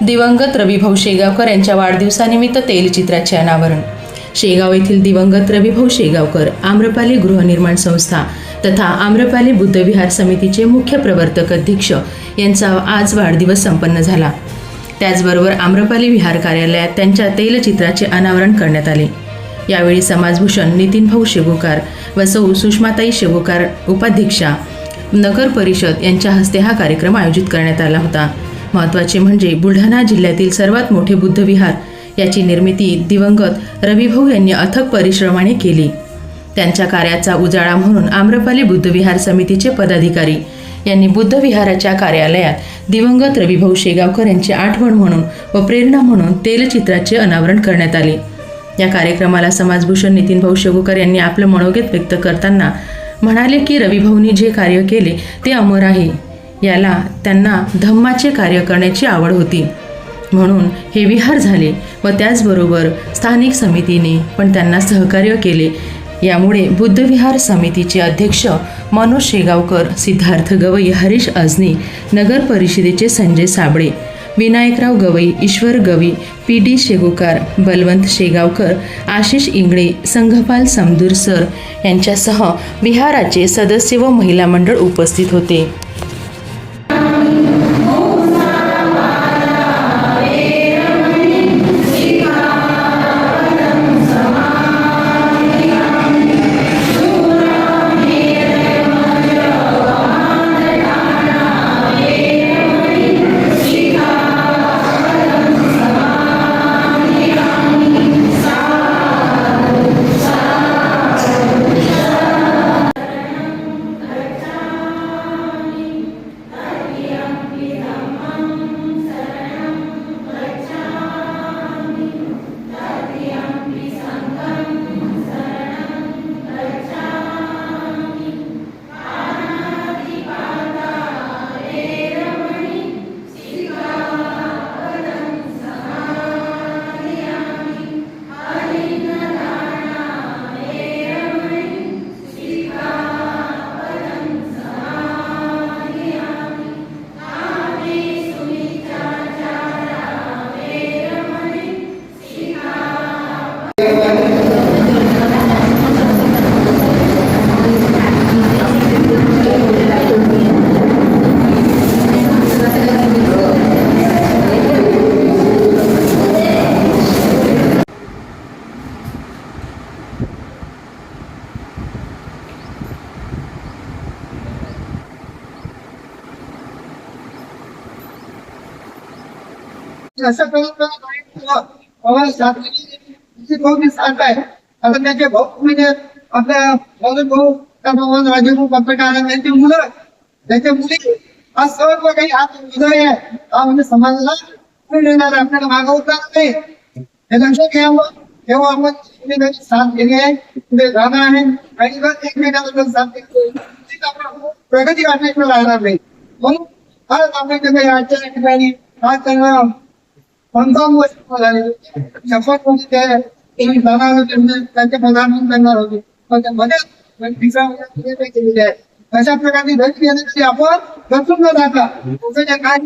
दिवंगत रविभाऊ शेगावकर यांच्या वाढदिवसानिमित्त तैलचित्राचे अनावरण. शेगाव येथील दिवंगत रविभाऊ शेगावकर आम्रपाली गृहनिर्माण संस्था तथा आम्रपाली बुद्धविहार समितीचे मुख्य प्रवर्तक अध्यक्ष यांचा आज वाढदिवस संपन्न झाला. त्याचबरोबर आम्रपाली विहार कार्यालयात त्यांच्या तैलचित्राचे अनावरण करण्यात आले. यावेळी समाजभूषण नितीनभाऊ शेगोकार व सौ सुषमाताई शेगोकार उपाध्यक्षा नगर परिषद यांच्या हस्ते हा कार्यक्रम आयोजित करण्यात आला होता. महत्त्वाचे म्हणजे बुलढाणा जिल्ह्यातील सर्वात मोठे बुद्धविहार याची निर्मिती दिवंगत रविभाऊ यांनी अथक परिश्रमाने केली. त्यांच्या कार्याचा उजाळा म्हणून आम्रपाली बुद्धविहार समितीचे पदाधिकारी यांनी बुद्धविहाराच्या कार्यालयात दिवंगत रविभाऊ शेगावकर यांची आठवण म्हणून व प्रेरणा म्हणून तेलचित्राचे अनावरण करण्यात आले. या कार्यक्रमाला समाजभूषण नितीन भाऊ शेगोकर यांनी आपलं मनोगत व्यक्त करताना म्हणाले की रविभाऊनी जे कार्य केले ते अमर आहे. याला त्यांना धम्माचे कार्य करण्याची आवड होती. म्हणून हे विहार झाले व त्याचबरोबर स्थानिक समितीने पण त्यांना सहकार्य केले. यामुळे बुद्धविहार समितीचे अध्यक्ष मनोज शेगावकर सिद्धार्थ गवई हरीश अजनी नगर परिषदेचे Sanjay Sable Vinayakrao Gawai Ishwar Gavi P D Shegokar Balwant Shegaonkar Ashish Ingle Sanghpal Samdur sir यांच्यासह विहाराचे सदस्य व महिला मंडळ उपस्थित होते. असं करून आता त्यांचे भाऊ म्हणजे आपल्या मौलिक भाऊ त्या भाऊ राजीव पत्रकार मुलं त्याच्या मुली हा सर्व काही आज आहे. हा म्हणजे समाजाला आपल्याला मागवता नाही हे लक्षात घ्यावं तेव्हा आपण एकमेकांची साथ घेणे आहे पुढे आहे. आणि एकमेकांना साथ दिली प्रगती वाटण्याशिवाय राहणार नाही. म्हणून आज आपल्याकडे आजच्या ठिकाणी आज त्यांना पंचावन्न वर्ष झाले. शपथ म्हणजे ते तुम्ही जाणार होते त्यांचे प्रधानमंत्री करणार होते. पण ते मध्ये केलेले आहे. अशा प्रकारची घेण्यासाठी आपण गचून न जाता तुमचं जे काय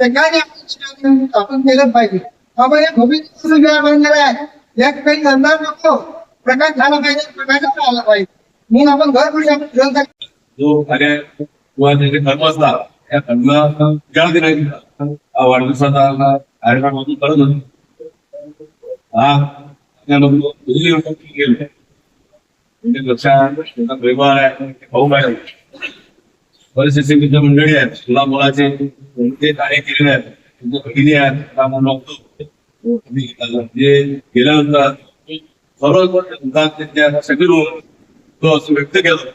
ते काय आपण आपण केलं पाहिजे. आपण हे भविष्य सुविधा बनलेलं आहे? यात काही अंदाज नको. प्रकाश झाला पाहिजे प्रकाश आला पाहिजे. म्हणून आपण घर खुशी आपण जो कार्य किंवा त्याचे कर्म असतात त्या कर्माला विचार वाढदिवसाचा हा कार्यक्रम आपण हा गेलो. परिवार आहे भाऊ आहे परिस्थिती मंडळी आहेत मुला मुलाचे कोणते कार्य केलेले आहेत तुमच्या भगिनी आहेत त्या म्हणून जे गेल्यानंतर सर्व सगळी तो असं व्यक्त केलं.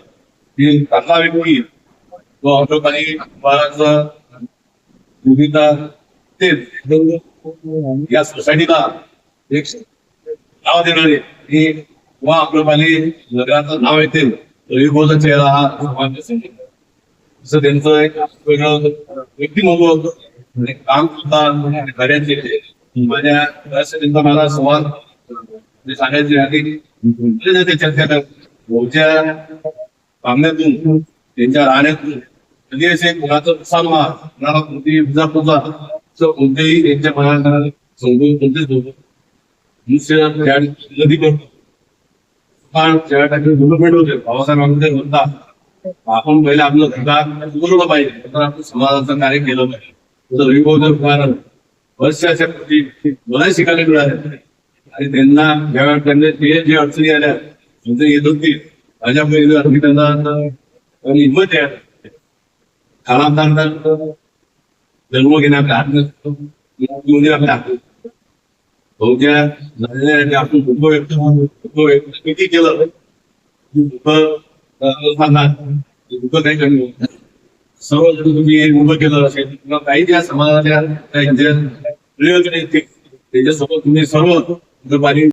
की चांगला व्यक्ती तो अमृतपाणी महाराज भूमिका ते या सोसायटीला एक नाव देणारे की किंवा अमृतपाणी नगराचं नाव येतील रविभोचा चेहरा हा समाज असेल. त्यांचं एक वेगळं व्यक्तिमत्व होतं काम सुद्धा कार्याचे माझ्या त्यांचा मला संवाद सांगायचे आणि की म्हणजे ते चर्चा करतात. भाऊच्या पाहण्यातून त्यांच्या राहण्यातून कधी असे कुणाचं नुकसान व्हा कुणाला कोणती विजापूरचा So, कोणतेही त्यांच्या मनाला समजून कोणतेच लोक दुसऱ्या त्या करतो पण ज्या टाकी डेव्हलपमेंट होते पावसाळ्यामध्ये होता आपण पहिले आपलं घरात उघडलं पाहिजे तर आपण समाजाचं कार्य केलं पाहिजे. तर विभोजन कारण वर्षाच्या कृती मला शिकायला मिळाले. आणि त्यांना ज्या त्यांना ते जे अडचणी आल्या म्हणजे येत होती माझ्या पहिले त्यांना हिंमत आहे. कालांतरानंतर जन्म घेण्यात हात नसतो म्हणजे आपल्या हात आपण दुःख व्यक्त दुःख व्यक्त किती केलं दुःख अं, दुःख काही कमी होत नाही. सर्व जर तुम्ही उभं केलं असेल किंवा काही समाजाच्या त्या ते- त्याच्यासोबत तुम्ही सर्व